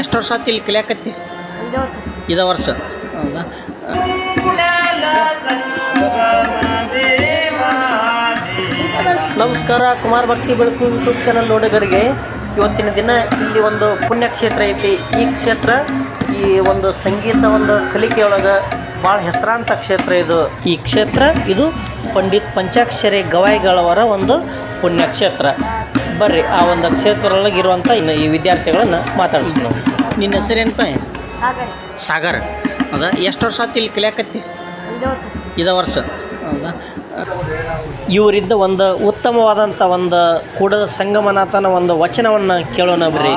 ಎಷ್ಟು ವರ್ಷ ಆಯ್ತು ಇಲ್ಲಿ ಕಲಿಯಾಕತ್ತಿ? ಇದ ವರ್ಷ. ಹೌದಾ? ನಮಸ್ಕಾರ ಕುಮಾರ್ ಭಕ್ತಿ ಬೆಳಕು ಯೂಟ್ಯೂಬ್ ಚಾನಲ್ ನೋಡಿದರಿಗೆ ಇವತ್ತಿನ ದಿನ ಇಲ್ಲಿ ಒಂದು ಪುಣ್ಯಕ್ಷೇತ್ರ ಐತಿ. ಈ ಕ್ಷೇತ್ರ ಈ ಒಂದು ಸಂಗೀತ ಒಂದು ಕಲಿಕೆಯೊಳಗೆ ಭಾಳ ಹೆಸರಾಂತ ಕ್ಷೇತ್ರ ಇದು. ಈ ಕ್ಷೇತ್ರ ಇದು ಪಂಡಿತ್ ಪಂಚಾಕ್ಷರಿ ಗವಾಯಿಗಳವರ ಒಂದು ಪುಣ್ಯಕ್ಷೇತ್ರ. ಬರ್ರಿ ಆ ಒಂದು ಕ್ಷೇತ್ರದೊಳಗೆ ಇರುವಂಥ ಇನ್ನು ಈ ವಿದ್ಯಾರ್ಥಿಗಳನ್ನು ಮಾತಾಡ್ಸ್ಕೊಂಡು ನಿನ್ನ ಹೆಸರೇನಪ್ಪ ಸಾಗರ. ಸಾಗರ್. ಹೌದಾ? ಎಷ್ಟು ವರ್ಷ ಆತು ಇಲ್ಲಿ ಕಲಿಯಾಕತ್ತಿ? ಇದ ವರ್ಷ. ಹೌದಾ? ಇವರಿಂದ ಒಂದು ಉತ್ತಮವಾದಂಥ ಒಂದು ಕೂಡದ ಸಂಗಮನಾಥನ ಒಂದು ವಚನವನ್ನು ಕೇಳೋಣ ಬರ್ರಿ.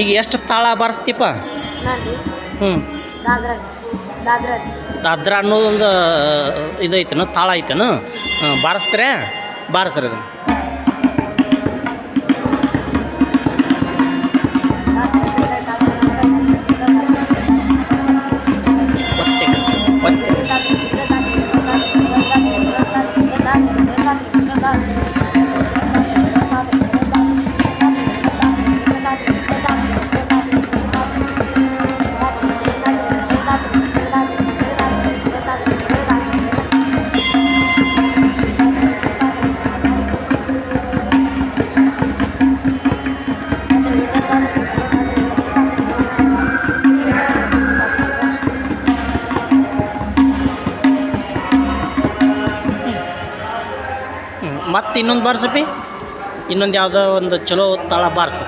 ಈಗ ಎಷ್ಟು ತಾಳ ಬಾರಿಸ್ತೀಪ? ಹ್ಞೂ ದಾದ್ರ ಅನ್ನೋದೊಂದು ಇದೈತೇನು ತಾಳ ಐತೇನು? ಹಾಂ ಬಾರಿಸ್ತಾರೆ? ಬಾರಿಸ್ರಿ ಅದನ್ನು. ಮತ್ತು ಇನ್ನೊಂದು ಬಾರ್ಸಪ್ಪಿ ಇನ್ನೊಂದು ಯಾವುದೋ ಒಂದು ಚಲೋ ತಾಳ ಬಾರ್ಸ.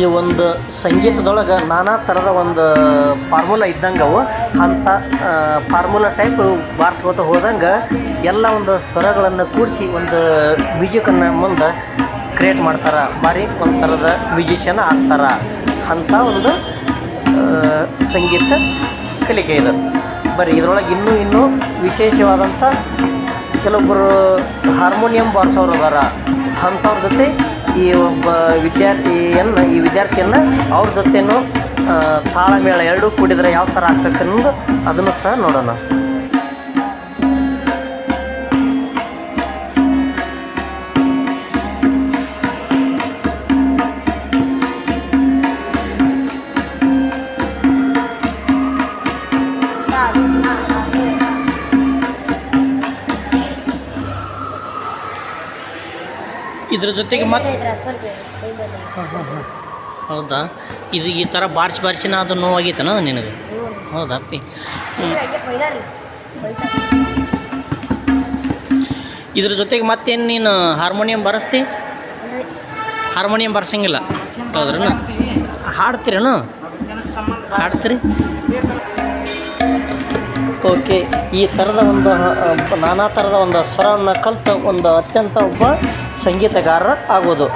ಈ ಒಂದು ಸಂಗೀತದೊಳಗೆ ನಾನಾ ಥರದ ಒಂದು ಫಾರ್ಮುಲಾ ಇದ್ದಂಗೆ ಅವು. ಅಂಥ ಫಾರ್ಮುಲಾ ಟೈಪ್ ಬಾರಿಸ್ಕೋತ ಹೋದಂಗೆ ಎಲ್ಲ ಒಂದು ಸ್ವರಗಳನ್ನು ಕೂರಿಸಿ ಒಂದು ಮ್ಯೂಸಿಕನ್ನು ಮುಂದೆ ಕ್ರಿಯೇಟ್ ಮಾಡ್ತಾರೆ. ಭಾರಿ ಒಂಥರದ ಮ್ಯೂಸಿಷಿಯನ್ ಆಗ್ತಾರೆ. ಅಂಥ ಒಂದು ಸಂಗೀತ ಕಲಿಕೆ ಇದು. ಬರೀ ಇದರೊಳಗೆ ಇನ್ನೂ ಇನ್ನೂ ವಿಶೇಷವಾದಂಥ ಕೆಲವೊಬ್ಬರು ಹಾರ್ಮೋನಿಯಂ ಬಾರಿಸೋರು ಅದಾರ. ಅಂಥವ್ರ ಜೊತೆ ಈ ಒಬ್ಬ ವಿದ್ಯಾರ್ಥಿಯನ್ನ ಈ ವಿದ್ಯಾರ್ಥಿಯನ್ನ ಅವ್ರ ಜೊತೆನೂ ತಾಳಮೇಳ ಎರಡೂ ಕೂಡಿದರೆ ಯಾವ ಥರ ಆಗ್ತೈತೆ ಅನ್ನೋದು ಅದನ್ನು ಸಹ ನೋಡೋಣ. ಇದ್ರ ಜೊತೆಗೆ ಮತ್ತೆ ಹೌದಾ? ಇದು ಈ ಥರ ಬಾರ್ಸಿ ಬಾರಿಸಿನ ಅದು ನೋವಾಗೈತನ ನಿನಗೆ? ಹೌದಾ? ಅಪ್ಪಿ. ಇದ್ರ ಜೊತೆಗೆ ಮತ್ತೇನು ನೀನು ಹಾರ್ಮೋನಿಯಂ ಬಾರಿಸ್ತಿ? ಹಾರ್ಮೋನಿಯಂ ಬಾರಿಸಂಗಿಲ್ಲ. ಹೌದ್ರನ? ಹಾಡ್ತೀರೇನು? ಹಾಡ್ತೀರಿ ಓಕೆ ಈ ಥರದ ಒಂದು ನಾನಾ ಥರದ ಒಂದು ಸ್ವರವನ್ನು ಕಲಿತ ಒಂದು ಅತ್ಯಂತ ಒಬ್ಬ ಸಂಗೀತಗಾರ ಆಗೋದು.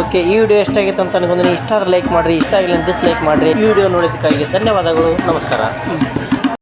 ಓಕೆ ಈ ವಿಡಿಯೋ ಎಷ್ಟಾಗಿತ್ತು ಅಂತ ಅನ್ಕೊಂಡ್ರೆ ಇಷ್ಟ ಲೈಕ್ ಮಾಡಿರಿ, ಇಷ್ಟ ಆಗಿಲ್ಲ ಡಿಸ್ಲೈಕ್ ಮಾಡಿರಿ. ಈ ವಿಡಿಯೋ ನೋಡೋದಕ್ಕಾಗಿ ಧನ್ಯವಾದಗಳು, ನಮಸ್ಕಾರ.